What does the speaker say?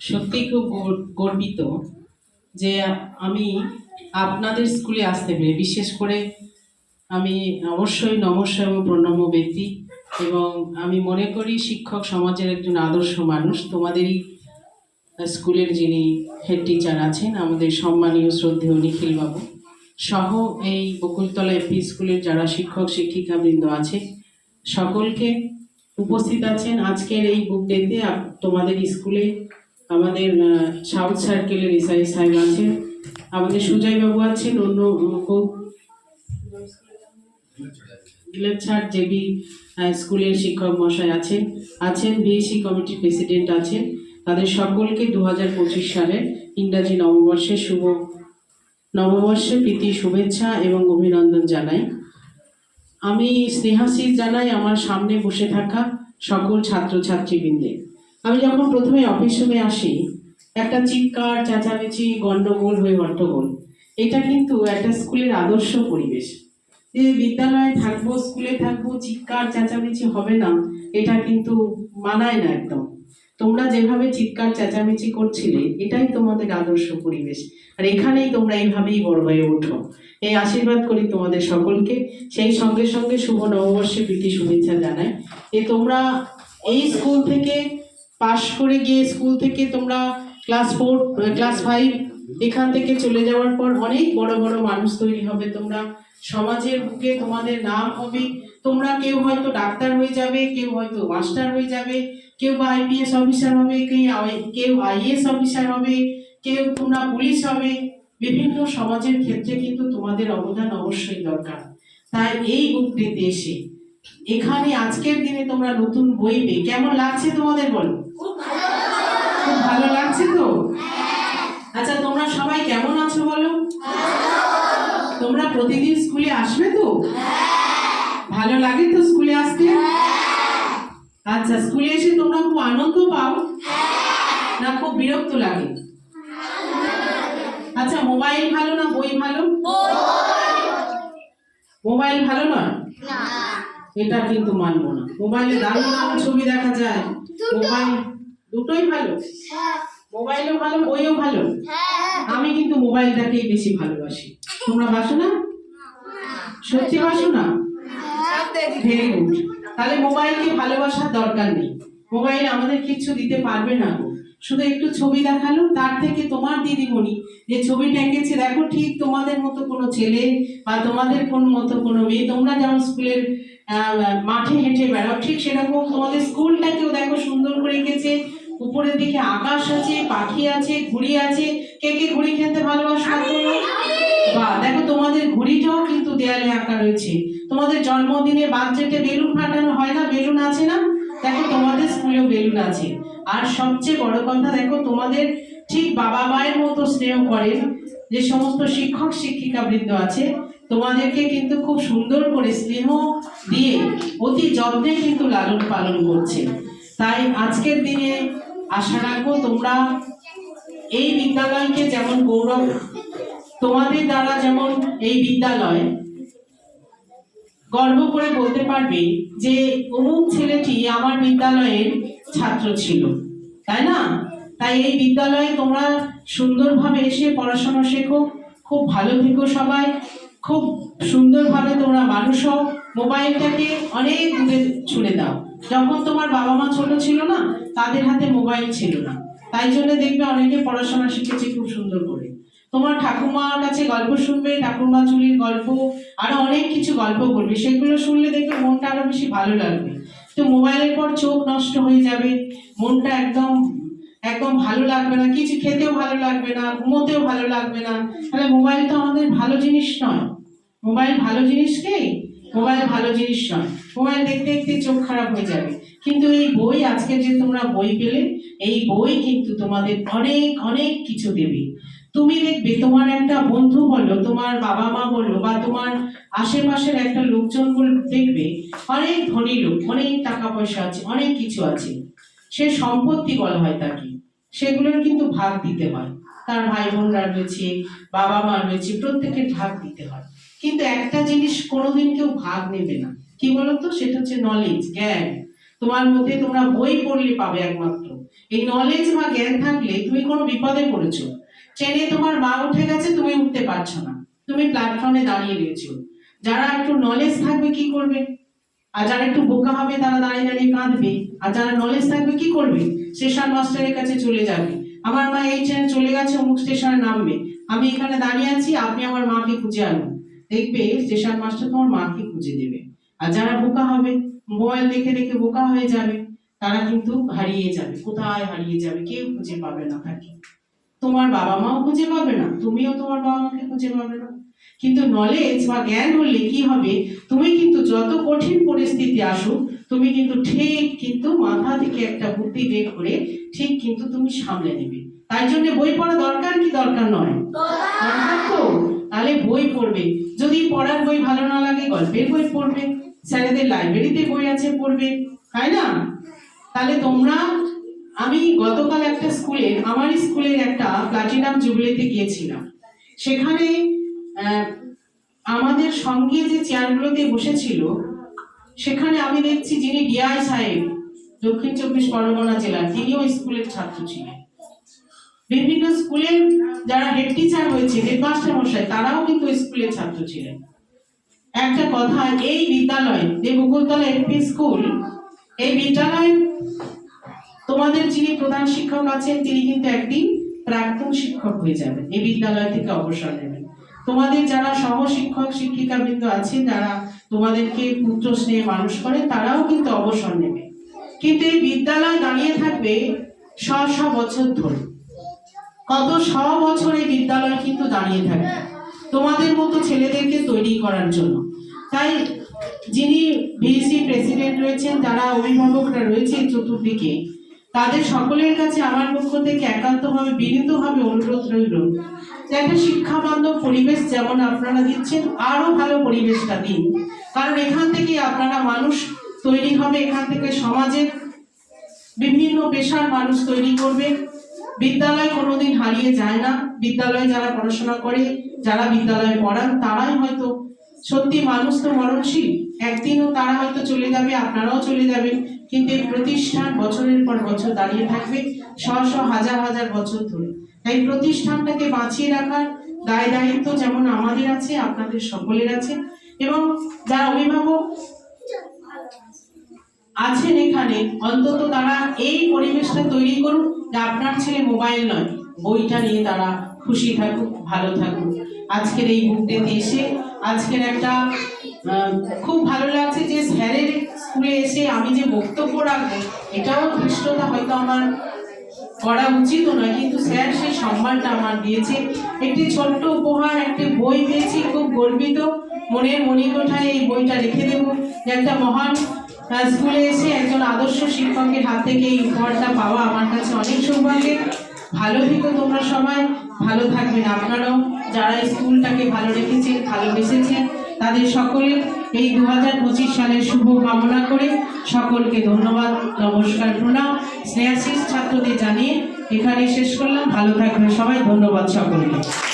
সত্যি খুব গর- গর্বিত যে আমি আপনাদের স্কুলে আসতে পেরে, বিশেষ করে আমি অবশ্যই নমস্য এবং প্রণম্য ব্যক্তি এবং আমি মনে করি শিক্ষক সমাজের একজন আদর্শ মানুষ। তোমাদেরই স্কুলের যিনি হেড টিচার আছেন, আমাদের সম্মানীয়, শ্রদ্ধেয় নিখিলবাবু সহ এই বকুলতলা এপি স্কুলের যারা শিক্ষক, শিক্ষিকাবৃন্দ আছে, সকলকে উপস্থিত আছেন। আজকের এই বুক ডেতে তোমাদের স্কুলে আমাদের সাউথ সার্কেলের এসআই সাহেব আছেন। আমাদের সুজয় বাবু আছেন, অন্য কৌ- গিলেছাড় জেবি স্কুলের শিক্ষক মশাই আছেন। আছেন বিএসসি কমিটির প্রেসিডেন্ট আছেন। তাদের সকলকে দু হাজার পঁচিশ সালের ইংরাজি নববর্ষের শুভ, নববর্ষে প্রীতি শুভেচ্ছা এবং অভিনন্দন জানাই। আমি স্নেহাশিস জানাই আমার সামনে বসে থাকা সকল ছাত্রছাত্রীবৃন্দে। আমি যখন প্রথমে অফিস রুমে আসি, একটা চিৎকার, চেঁচামেচি, গন্ডগোল হয়ে হট্টগোল এটা কিন্তু একটা স্কুলের আদর্শ পরিবেশ। যে বিদ্যালয়ে থাকব, স্কুলে থাকব, চিৎকার, চেঁচামেচি হবে না, এটা কিন্তু মানায় না একদম। তোমরা যেভাবে চিৎকার, চেঁচামেচি করছিলে, এটাই তোমাদের আদর্শ পরিবেশ। আর এখানেই তোমরা এইভাবেই বড় হয়ে ওঠো। এই আশীর্বাদ করি তোমাদের সকলকে। সেই সঙ্গে সঙ্গে শুভ নববর্ষে প্রীতি শুভেচ্ছা জানায় যে তোমরা এই স্কুল থেকে পাশ করে গিয়ে স্কুল থেকে তোমরা ক্লাস ফোর ক্লাস ফাইভ এখান থেকে চলে যাওয়ার পর অনেক বড় বড় মানুষ তৈরি হবে তোমরা। সমাজের বুকে তোমাদের নাম হবে। তোমরা কেউ হয়তো ডাক্তার হয়ে যাবে, কেউ হয়তো মাস্টার হয়ে যাবে, কেউ বা আইপিএস অফিসার হবে, কেউ কেউ আইএস অফিসার হবে, কেউ তোমরা পুলিশ হবে। বিভিন্ন সমাজের ক্ষেত্রে কিন্তু তোমাদের অবদান অবশ্যই দরকার। তাই এই উদ্যোগে এসে, এখানে আজকের দিনে তোমরা নতুন বই পেয়ে, কেমন লাগছে তোমাদের বলো? খুব ভালো লাগছে তো? আচ্ছা তোমরা সবাই কেমন আছো বলো? তোমরা প্রতিদিন স্কুলে আসবে তো? ভালো লাগে তো স্কুলে আসতে? আচ্ছা স্কুলে এসে তোমরা খুব আনন্দ পাও? না খুব বিরক্ত লাগে? আচ্ছা মোবাইল ভালো না বই ভালো? মোবাইল ভালো নয়? এটা কিন্তু মানবো না। মোবাইলে দারুণ দারুণ ছবি দেখা যায়। মোবাইল দুটোই ভালো। মোবাইলও ভালো বইও ভালো। আমি কিন্তু মোবাইলটাকেই বেশি ভালোবাসি। তোমরা বাসো না? সত্যি বাসো না? ভেরি গুড তাহলে মোবাইলকে ভালোবাসার দরকার নেই। মোবাইল আমাদের কিছু দিতে পারবে না গো। শুধু একটু ছবি দেখাল, তার থেকে তোমার দিদিমণি যে ছবিটা এঁকেছে দেখো ঠিক তোমাদের মতো কোনো ছেলে বা তোমাদের কোন মতো কোনো মেয়ে, তোমরা যেমন স্কুলের মাঠে হেঁটে বেড়াও, ঠিক সেরকম তোমাদের স্কুলটাকেও দেখো সুন্দর করে এঁকেছে। উপরের দিকে আকাশ আছে, পাখি আছে, ঘুড়ি আছে। কে কে ঘুড়ি খেলতে ভালোবাসো বা, দেখো তোমাদের ঘুড়িটাও কিন্তু দেয়ালে আঁকা রয়েছে। তোমাদের জন্মদিনে বার্থডেতে বেলুন ফাটানো হয় না? বেলুন আছে না? দেখো তোমাদের স্কুলেও বেলুন আছে। আর সবচেয়ে বড় কথা দেখো, তোমাদের ঠিক বাবা মায়ের মতো স্নেহ করেন, যে সমস্ত শিক্ষক শিক্ষিকা বৃন্দ আছে, তোমাদেরকে কিন্তু খুব সুন্দর করে স্নেহ দিয়ে অতি যত্নে কিন্তু লালন পালন করছে। তাই আজকের দিনে আশা রাখব তোমরা এই বিদ্যালয়কে যেমন গৌরব, তোমাদের দ্বারা যেমন এই বিদ্যালয় গর্ব করে বলতে পারবে যে অমুক ছেলেটি আমার বিদ্যালয়ের ছাত্র ছিল, তাই না? তাই এই বিদ্যালয়ে তোমরা সুন্দরভাবে এসে পড়াশোনা শেখো, খুব ভালো থেকো সবাই, খুব সুন্দরভাবে তোমরা মানুষ হও, মোবাইলটাকে অনেক দূরে ছুড়ে দাও। যখন তোমার বাবা মা ছোট ছিল না, তাদের হাতে মোবাইল ছিল না। তাই জন্য দেখবে অনেকে পড়াশোনা শিখেছে খুব সুন্দর করে তোমার ঠাকুমার কাছে গল্প শুনবে, ঠাকুমা চুরির গল্প, আরও অনেক কিছু গল্প করবে সেগুলো শুনলে দেখবে মনটা আরও বেশি ভালো লাগবে। তো মোবাইলের পর চোখ নষ্ট হয়ে যাবে, মনটা একদম একদম ভালো লাগবে না। কিছু খেতেও ভালো লাগবে না, ঘুমোতেও ভালো লাগবে না। তাহলে মোবাইল তো আমাদের ভালো জিনিস নয়। মোবাইল ভালো জিনিস কি? মোবাইল ভালো জিনিস নয়। মোবাইল দেখতে দেখতে চোখ খারাপ হয়ে যাবে। কিন্তু এই বই, আজকে যে তোমরা বই পেলে, এই বই কিন্তু তোমাদের অনেক অনেক কিছু দেবে। তুমি দেখবে তোমার একটা বন্ধু বলো, তোমার বাবা মা বলো, বা তোমার আশেপাশের একটা লোকজন দেখবে অনেক ধনী লোক, অনেক টাকা পয়সা আছে, অনেক কিছু আছে। সে সম্পত্তি বলা হয় তাকে। সেগুলোর কিন্তু ভাগ দিতে হয়। তার ভাই বোনরা রয়েছে, বাবা মা রয়েছে, প্রত্যেকের ভাগ দিতে হয়। কিন্তু একটা জিনিস কোনোদিন কেউ ভাগ নেবে না। কি বলতো? সেটা হচ্ছে নলেজ জ্ঞান। তোমার মধ্যে তোমরা বই পড়লে পাবে একমাত্র। এই নলেজ বা জ্ঞান থাকলে তুমি কোনো বিপদে পড়েছো। ট্রেনে তোমার মা উঠে গেছে, তুমি উঠতে পারছ না। তুমি প্ল্যাটফর্মে দাঁড়িয়ে রয়েছো। যারা একটু নলেজ থাকবে, কি করবে? আর যারা একটু বোকা হবে, তারা দাঁড়িয়ে দাঁড়িয়ে কাঁদবে। আর যারা নলেজ থাকবে, কি করবে? স্টেশন মাস্টারের কাছে চলে যাবে। আমার মা এই ট্রেনে চলে গেছে, অমুক স্টেশনে নামবে। আমি এখানে দাঁড়িয়ে আছি, আপনি আমার মাকে খুঁজে আনুন। দেখবে স্টেশন মাস্টার তোমার মাকে খুঁজে দেবে। আর যারা বোকা হবে মোবাইল দেখে দেখে বোকা হয়ে যাবে, তারা কিন্তু হারিয়ে যাবে। কোথায় হারিয়ে যাবে, কেউ খুঁজে পাবে না তাকে। তোমার বাবা মাও খুঁজে পাবে না, তুমিও তোমার বাবা মাকে খুঁজে পাবে না। কিন্তু নলেজ বা জ্ঞান হলে কি হবে? তুমি কিন্তু যত কঠিন পরিস্থিতি আসুক, তুমি কিন্তু ঠিক কিন্তু মাথা থেকে একটা বুদ্ধি বের করে ঠিক কিন্তু তুমি সামলে নেবে। তাই জন্য বই পড়া দরকার কি দরকার নয়? দরকার তো। তাহলে বই পড়বে। যদি পড়ার বই ভালো না লাগে, গল্পের বই পড়বে। স্যারেদের লাইব্রেরিতে বই আছে পড়বে, তাই না? তাহলে তোমরা আমি গতকাল একটা স্কুলে আমার স্কুলের একটা প্লাটিনাম জুবলিতে গিয়েছিলাম। সেখানে আমাদের সঙ্গে যে চেয়ারগুলোতে বসেছিল, সেখানে আমি দেখছি যিনি ডিআই সাহেব, দক্ষিণ চব্বিশ পরগনা জেলার, তিনিও স্কুলের ছাত্র ছিলেন। বিভিন্ন স্কুলের যারা হেড টিচার হয়েছে হেডমাস্টার মশাই, তারাও কিন্তু স্কুলের ছাত্র ছিলেন। একটা কথা, এই বিদ্যালয় যে মুকুলতলা এলপি স্কুল, এই বিদ্যালয় তোমাদের যিনি প্রধান শিক্ষক আছেন, তিনি কিন্তু একদিন প্রাক্তন শিক্ষক হয়ে যাবেন, এই বিদ্যালয় থেকে অবসর নেবেন। তোমাদের যারা সহ শিক্ষক শিক্ষিকা বৃন্দ আছেন, যারা তোমাদেরকে পুত্র স্নেহে মানুষ করে, তারাও কিন্তু অবসর নেবে। কিন্তু এই বিদ্যালয় দাঁড়িয়ে থাকবে শ শ বছর ধরে। কত শ বছর এই বিদ্যালয় কিন্তু দাঁড়িয়ে থাকবে? তোমাদের মতো ছেলেদেরকে তৈরি করার জন্য। তাই যিনি ভিসি প্রেসিডেন্ট রয়েছেন, যারা অভিভাবকরা রয়েছে চতুর্দিকে তাদের সকলের কাছে আমার পক্ষ থেকে একান্তভাবে বিনীতভাবে অনুরোধ রইল একটা শিক্ষা বান্ধব পরিবেশ যেমন আপনারা দিচ্ছেন, আরও ভালো পরিবেশটা দিন। কারণ এখান থেকে আপনারা মানুষ তৈরি হবে, এখান থেকে সমাজের বিভিন্ন পেশার মানুষ তৈরি করবে। বিদ্যালয় কোনোদিন হারিয়ে যায় না। বিদ্যালয়ে যারা পড়াশোনা করে, যারা বিদ্যালয়ে পড়ান, তারাই হয়তো সত্যি মানুষ তো মরণশীল। একদিনও তারা হয়তো চলে যাবে, আপনারাও চলে যাবেন। কিন্তু এই প্রতিষ্ঠান বছরের পর বছর দাঁড়িয়ে থাকবে, শ হাজার হাজার বছর ধরে। তাই প্রতিষ্ঠানটাকে বাঁচিয়ে রাখার দায় দায়িত্ব যেমন আমাদের আছে, আপনাদের সকলের আছে। এবং যারা অভিভাবক আছেন এখানে, অন্তত তারা এই পরিবেশটা তৈরি করুন যে আপনার ছেলে মোবাইল নয়। বইটা নিয়ে তারা খুশি থাকুক, ভালো থাকুক। আজকের এই বুকটাতে এসে, আজকের একটা খুব ভালো লাগছে যে স্যারের স্কুলে এসে আমি যে বক্তব্য রাখব, এটাও ধৃষ্টতা হয়তো আমার করা উচিত নয়, কিন্তু স্যার সেই সম্মানটা আমার দিয়েছে। একটি ছোট্ট উপহার, একটি বই পেয়েছি, খুব গর্বিত। মনের মণিকোঠায় এই বইটা রেখে দেবো। যে একটা মহান স্কুলে এসে একজন আদর্শ শিক্ষকের হাত থেকে এই উপহারটা পাওয়া আমার কাছে অনেক সৌভাগ্যের ভালো থেকো তোমরা সবাই, ভালো থাকবেন আপনারাও। যারা স্কুলটাকে ভালো রেখেছেন ভালোবেসেছেন তাদের সকলের এই দু হাজার পঁচিশ সালের শুভ কামনা করে সকলকে ধন্যবাদ, নমস্কার, প্রণাম। স্নেহাশিস ছাত্রদের জানিয়ে এখানে শেষ করলাম। ভালো থাকবেন সবাই। ধন্যবাদ সকলকে।